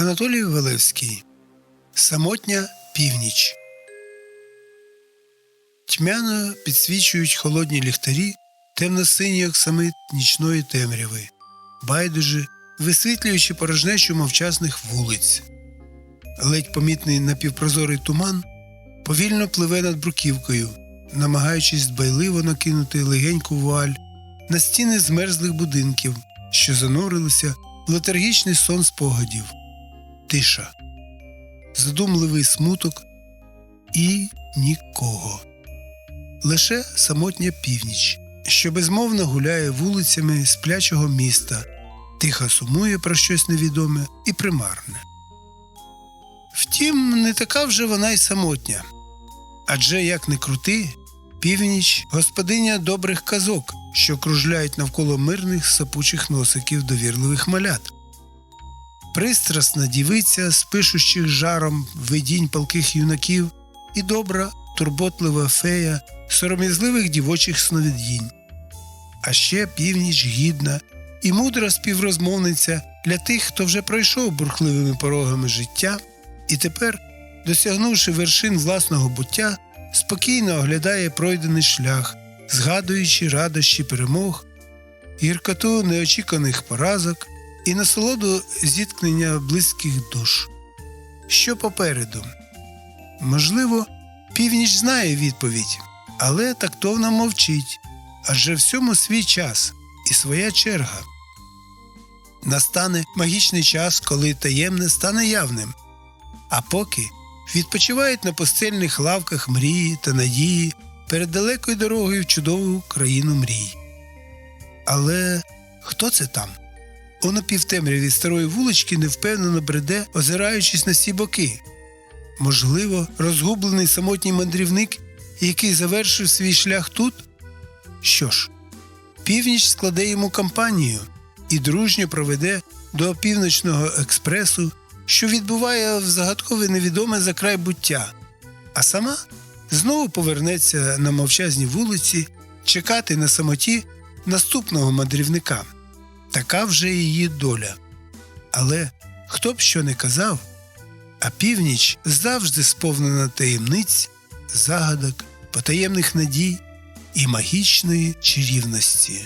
Анатолій Валевський Самотня північ. Тьмяно підсвічують холодні ліхтарі темно-синій оксамит нічної темряви, байдуже висвітлюючи порожнечу мовчазних вулиць. Ледь помітний напівпрозорий туман повільно пливе над бруківкою, намагаючись дбайливо накинути легеньку вуаль на стіни змерзлих будинків, що занурилися в летаргічний сон спогадів. Тиша, задумливий смуток і нікого. Лише самотня північ, що безмовно гуляє вулицями сплячого міста, тихо сумує про щось невідоме і примарне. Втім, не така вже вона й самотня. Адже як не крути, північ господиня добрих казок, що кружляють навколо мирних сапучих носиків довірливих малят. Пристрасна дівиця з пишущих жаром видінь палких юнаків і добра, турботлива фея сором'язливих дівочих сновидінь. А ще північ гідна і мудра співрозмовниця для тих, хто вже пройшов бурхливими порогами життя і тепер, досягнувши вершин власного буття, спокійно оглядає пройдений шлях, згадуючи радощі перемог, гіркоту неочіканих поразок і насолоду зіткнення близьких душ. Що попереду? Можливо, північ знає відповідь, але тактовно мовчить адже всьому свій час і своя черга. Настане магічний час, коли таємне стане явним, а поки відпочивають на постельних лавках мрії та надії перед далекою дорогою в чудову країну мрій. Але хто це там? У напівтемряві старої вулички невпевнено бреде, озираючись на всі боки. Можливо, розгублений самотній мандрівник, який завершив свій шлях тут? Що ж, північ складе йому компанію і дружньо проведе до півночного експресу, що відбуває в загадкове невідоме за край буття, а сама знову повернеться на мовчазні вулиці чекати на самоті наступного мандрівника. Така вже її доля. Але хто б що не казав, а північ завжди сповнена таємниць, загадок, потаємних надій і магічної чарівності.